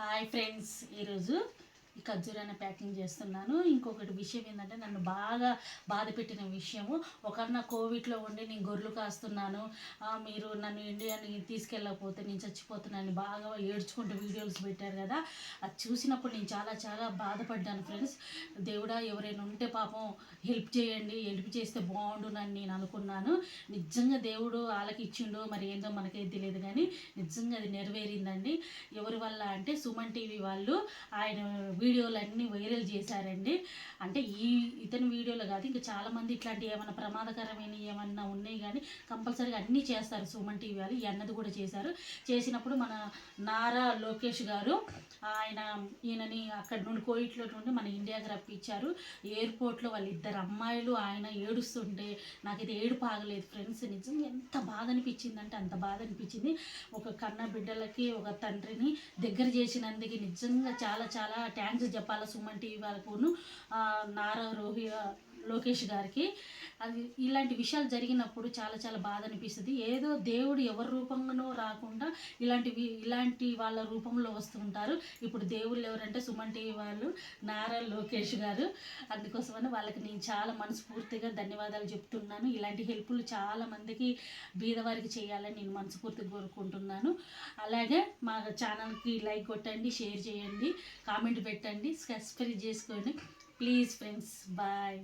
Hi friends ఈరోజు ఈ ఖర్జూరాన్ని packing చేస్తున్నాను. ఇంకొకటి విషయం ఏంటంటే నన్ను బాగా బాధ పెట్టిన విషయము ఒకన్న కోవిడ్లో ఉండి నేను గొర్రెలు కాస్తున్నాను. మీరు నన్ను ఇండియాని తీసుకెళ్ళకపోతే నేను చచ్చిపోతున్నాను బాగా ఏడ్చుకుంటూ వీడియోస్ పెట్టారు కదా. అది చూసినప్పుడు నేను చాలా చాలా బాధపడ్డాను ఫ్రెండ్స్. దేవుడా ఎవరైనా ఉంటే పాపం హెల్ప్ చేయండి హెల్ప్ చేస్తే బాగుండునని నేను అనుకున్నాను. నిజంగా దేవుడు ఆలకిచ్చిండు మరి ఏందో మనకే తెలియదు కానీ నిజంగా అది నెరవేరిందండి. ఎవరి వల్ల అంటే సుమన్ టీవీ వాళ్ళు ఆయన వీడియోలు అన్నీ వైరల్ చేశారండి. అంటే ఈ ఇతని వీడియోలు కాదు ఇంకా చాలామంది ఇట్లాంటి ఏమైనా ప్రమాదకరమైన ఏమన్నా ఉన్నాయి కానీ కంపల్సరీగా అన్నీ చేస్తారు సుమన్ టీవీ వాళ్ళు. ఈ అన్నది కూడా చేశారు. చేసినప్పుడు మన నారా లోకేష్ గారు ఆయన ఈయనని అక్కడ నుండి కోయిట్లో నుండి మన ఇండియాకి రప్పించారు. ఎయిర్పోర్ట్లో వాళ్ళు ఇద్దరు అమ్మాయిలు ఆయన ఏడుస్తుంటే నాకు ఇది ఏడుపు ఆగలేదు ఫ్రెండ్స్. నిజం ఎంత బాధ అనిపించిందంటే అంత బాధ అనిపించింది. ఒక కన్న బిడ్డలకి ఒక తండ్రిని దగ్గర చేసినందుకు నిజంగా చాలా చాలా థ్యాంక్స్ చెప్పాలి సుమన్ టీవీ వాళ్ళకును నారా రోహి లోకేష్ గారికి. అది ఇలాంటి విషయాలు జరిగినప్పుడు చాలా చాలా బాధ అనిపిస్తుంది. ఏదో దేవుడు ఎవరి రూపంగానో రాకుండా ఇలాంటివి ఇలాంటి వాళ్ళ రూపంలో వస్తుంటారు ఇప్పుడు దేవుళ్ళు ఎవరంటే సుమన్ టీవీ వాళ్ళు నారా లోకేష్ గారు. అందుకోసమని వాళ్ళకి నేను చాలా మనస్ఫూర్తిగా ధన్యవాదాలు చెప్తున్నాను. ఇలాంటి హెల్ప్లు చాలా మందికి బీదవారికి చేయాలని నేను మనస్ఫూర్తిగా కోరుకుంటున్నాను. అలాగే మా ఛానల్కి లైక్ కొట్టండి షేర్ చేయండి కామెంట్ పెట్టండి సబ్స్క్రైబ్ చేసుకోండి ప్లీజ్ ఫ్రెండ్స్ బాయ్.